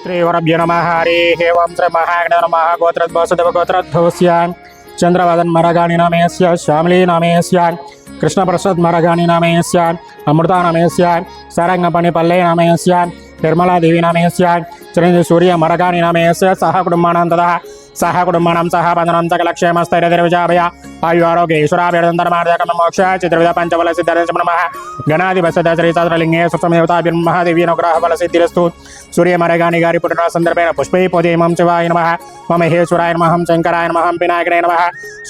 శ్రీవరభ్య నమ హరి హేవం శ్రీ మహాగణ నమ గోత్రద్భోసదేవ గోత్రద్భోస్యాన్ చంద్రవదన్ మరగాణి నామేస్య శ్యామలీ నామేస్యాన్ కృష్ణప్రసాద్ మరగాణి నామేస్యాన్ అమృత నామేస్యాన్ సారంగపణి పల్లె నామేస్యాన్ నిర్మలాదేవి నామేస్యాన్ చిరంజీవి సూర్య మరగాణి నామేస్య సహ కుటుంబానాం తదా సహ కుటుంబానాం సహ బంధనం సకల క్షేమస్థైర్యజాభయ ఆయు ఆరోగ్య ఈశ్వరాభిర్దంతరమార్దకమ మోక్ష చిత్రవిధ పంచబల సిద్ధార్థ నమ గణాధిపతి శ్రీ సదరలింగే సుసమేవతాభిర్ మహాదేవి అనుగ్రహ బల సిద్ధిరస్తు సూర్య మరగాని గారి పుట్టిన సందర్భేణ పుష్పై పోదేమం శివాయ నమ మమహేశ్వరాయ మహం శంకరాయ మహం వినాయకరాయ నమ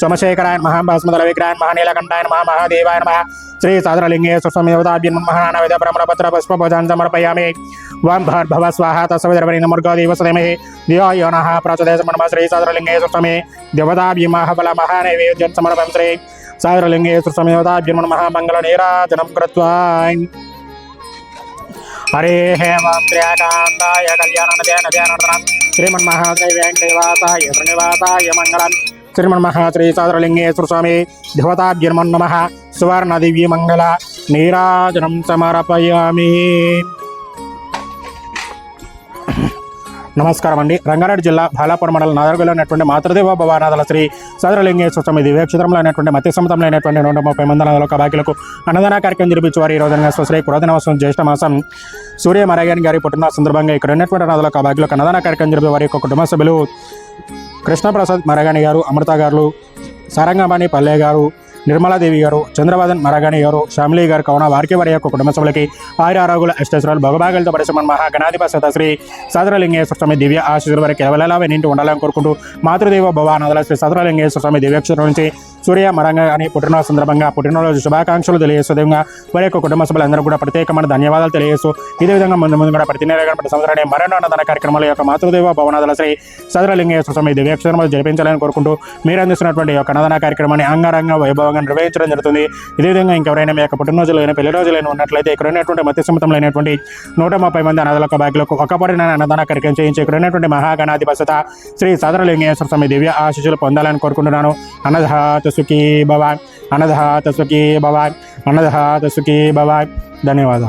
సోమశేఖరాయ మహం భస్మదల విగ్రహాయ మహానీలకంఠాయ మహా మహాదేవాయ నమ శ్రీ సదరలింగే సుసమేవతాభ్య మహానవిధ ప్రమలపత్ర పుష్పభోజాన్ సమర్పయామి Sri Mahatri Sadralinge Swami Dewata Bhima Bala Mahanevi Jan Samarapam Sri Sadralinge Swami Dewata Bhima Bala Mahanevi Jan Samarapam Sri Sri Mahatri Sadralinge Swami Dewata Bhima Bala Mahanevi Jan Samarapam Sri Sri Mahatri Sadralinge Swami Dewata Bhima Bala Mahanevi Jan Samarapam Sri Sri Mahatri Sadralinge Swami Dewata Bhima Bala Mahanevi Jan Samarapam Sri Sri Mahatri Sadralinge Swami Dewata Bhima Bala Mahanevi Jan Sam నమస్కారం అండి. రంగారెడ్డి జిల్లా బాలాపురం మండలం నాదర్గలో ఉన్నటువంటి మాతృదేవ భవానాథల శ్రీ సదరలింగేశ్వర స్వామి దివ్యక్షేత్రంలో అయినటువంటి మత్స్య సముద్రంలో అయినటువంటి నూట ముప్పై మంది నదుల బాకీలకు అన్నదాన కార్యక్రమం జరిపించేవారు ఈ రోజున స్వశ్రీ పురాతనవసం జ్యేష్ఠ మాసం సూర్య మరాయన్ గారి పుట్టిన సందర్భంగా ఇక్కడ ఉన్నటువంటి నదుల బాకీలకు అన్నదాన కార్యక్రమం జరిపే వారి యొక్క కుటుంబ సభ్యులు కృష్ణప్రసాద్ మరగాని గారు అమృత గారు సారంగబాణి పల్లె గారు నిర్మలాదేవి గారు చంద్రబాదన్ మరగాణి గారు శ్యామిలి గారు కావున వారికి వారి యొక్క కుటుంబ సభ్యులకి ఆయుర ఆరోగ్యుల అష్టశ్వరాలు భగభాగాలతో పరిశ్రమ మహాగణాధిపతి శ్రీ సదరలింగేశ్వర స్వామి దివ్య ఆశీస్సుల వారికి ఎవరెలా వెన్నింటి ఉండాలని కోరుకుంటూ మాతృదేవ భవానాథల శ్రీ సదరలింగేశ్వర స్వామి దివ్యక్షరం నుంచి సూర్య మరంగా అని పుట్టినరోజు సందర్భంగా పుట్టినరోజు శుభాకాంక్షలు తెలియజేస్తూ విధంగా వారి యొక్క కుటుంబ సభ్యులందరూ కూడా ప్రత్యేకమైన ధన్యవాదాలు తెలియజేస్తూ ఇదే విధంగా ముందు ముందు కూడా ప్రతి నెల ప్రతి సంవత్సరాన్ని మరెన్నో అన్నదాన కార్యక్రమాల యొక్క మాతృదేవ భవనాథల శ్రీ సదరలింగేశ్వర స్వామి దివ్యక్షరం జరిపించాలని కోరుకుంటూ మీరు అందిస్తున్నటువంటి యొక్క అన్నదాన కార్యక్రమాన్ని అంగరంగ వైభవంగా నిర్వహించడం జరుగుతుంది. ఇదే విధంగా ఇంకెవరైనా మీ యొక్క పుట్టినరోజులైన పెళ్ళి రోజులైన ఉన్నట్లయితే ఇక్కడ ఉన్నటువంటి మత్స్య సముద్రంలో అయినటువంటి నూట ముప్పై మంది అనాథలకు బ్యాగులకు ఒక్కపడిన అన్నదాన కార్యక్రమం చేయించి ఇక్కడ ఉన్నటువంటి మహాగణాధిపత శ్రీ సదరలింగేశ్వర స్వామి దివ్య ఆశీస్సులు పొందాలని కోరుకుంటున్నాను. అన్నదాత సుఖీ భవాన్ అన్నదాత సుఖీ భవాన్ అన్నదాత సుఖీ భవాన్. ధన్యవాదాలు.